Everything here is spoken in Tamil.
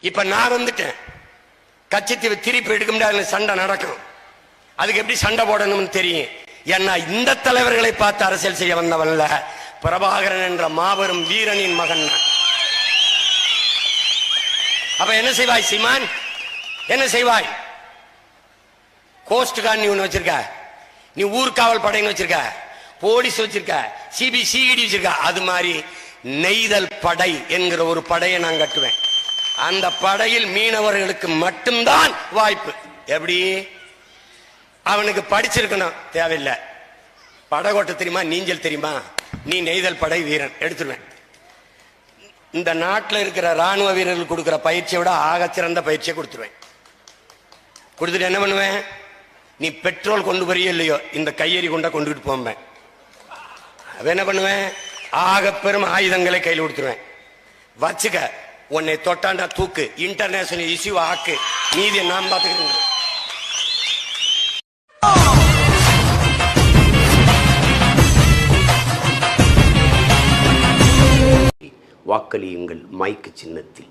இப்ப நான் வந்துட்டேன் கச்சத்தீவு திருப்பி எடுக்க முடியாது சண்டை நடக்கும். அதுக்கு எப்படி சண்டை போடணும்னு தெரியும். ஏன்னா இந்த தலைவர்களை பார்த்து அரசியல் செய்ய வந்தவன்ல பிரபாகரன் என்ற மாபெரும் வீரனின் மகன் அப்ப என்ன செய்வாய் சீமான்? என்ன செய்வாய்? கோஸ்ட் கார்டு நீ ஒன்று வச்சிருக்க. நீ ஊர்காவல் படைன்னு வச்சிருக்க. போலீஸ் வச்சிருக்க. சிபிசிஇடி வச்சிருக்க. அது மாதிரி நெய்தல் படை என்கிற ஒரு படையை நான் கட்டுவேன். அந்த படையில் மீனவர்களுக்கு மட்டும்தான் வாய்ப்பு. எப்படி? அவனுக்கு படிச்சிருக்கணும். தேவையில்லை. படகோட்ட தெரியுமா? நீஞ்சல் தெரியுமா? நீ நெய்தல் படை வீரன். எடுத்துருவேன். இந்த நாட்டில் இருக்கிற ராணுவ வீரர்களுக்கு கொடுக்குற பயிற்சியை விட ஆகச்சிறந்த பயிற்சியை கொடுத்துருவேன். கொடுத்துட்டு என்ன பண்ணுவேன்? நீ பெட்ரோல் கொண்டு போறியோ இல்லையோ இந்த கையெறி கொண்டா கொண்டுகிட்டு போம்பேன் அவன் என்ன பண்ணுவேன்? ஆக பெரும் ஆயுதங்களை கையில் கொடுத்துருவேன். வச்சுக்க. உன்னை தொட்டாண்டா தூக்கு. இன்டர்நேஷனல் இஷ்யூ ஆக்கு. நீதியை நான் பார்த்துக்கிட்டு வாக்களியுங்கள். மைக்கு சின்னத்தில்.